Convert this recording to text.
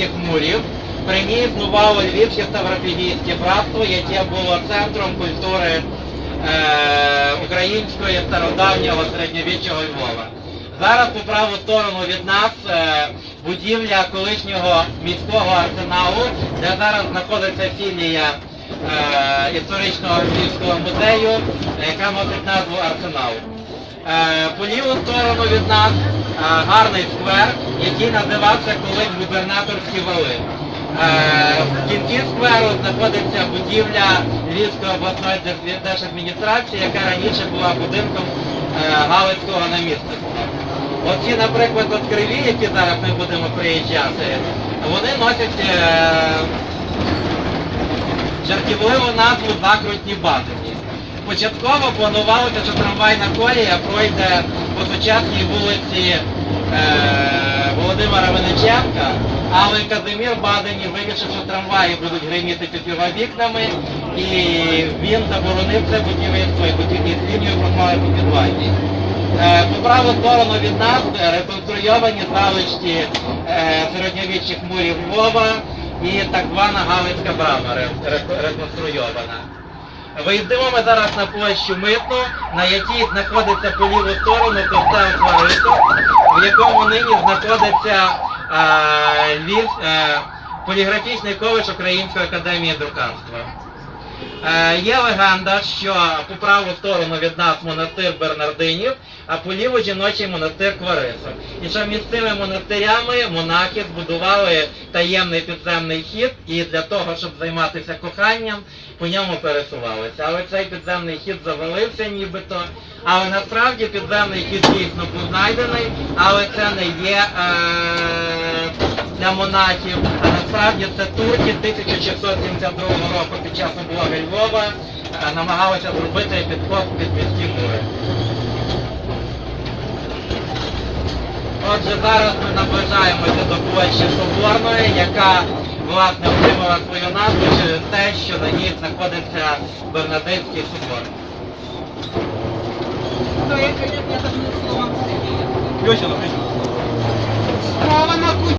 середньовічних мурів при ній існувало Львівське Ставропігійське братство, яке було центром культури е, української стародавнього середньовічного Львова. Зараз по праву сторону від нас е, будівля колишнього міського арсеналу, де зараз знаходиться філія е, історичного львівського музею, яка носить назву Арсенал. Е, по ліву сторону від нас гарний сквер, який називався колись губернаторські вали. Е, В кінці скверу знаходиться будівля Львівської обласної держ- держадміністрації, яка раніше була будинком е, Галицького намісництва. Оці, наприклад, от криві, які зараз ми будемо приїжджати, вони носять е, жартівливу назву закрутні базині. Початково планувалося, що трамвайна колія пройде по сучасній вулиці е, Володимира Вениченка, але Казимір Бадені вирішив, що трамваї будуть гриміти під його вікнами, і він заборонив це будівництво і будівні лінію проклали по підвальній. Е, По праву сторону від нас реконструйовані залишки е, середньовічних мурів Львова і так звана Галицька брама ре- ре- реконструйована. Виїздимо ми зараз на площу Митну, на якій знаходиться по ліву сторону костел Хварису, в якому нині знаходиться е, Львів, е, поліграфічний коледж Української академії друкарства. Е, є легенда, що по праву сторону від нас монастир Бернардинів, а по ліву жіночий монастир Кварисов. І що між цими монастирями монахи збудували таємний підземний хід, і для того, щоб займатися коханням, по ньому пересувалися. Але цей підземний хід завалився нібито. Але насправді підземний хід дійсно був знайдений, але це не є е, для монахів. А насправді це турки 1672 року під час облоги Львова е, намагалися зробити підкоп під міські мури. Отже, зараз ми наближаємося до площі Соборної, яка власне отримала свою назву через те, що на ній знаходиться Бернадинський собор. Включено, включено. Справа на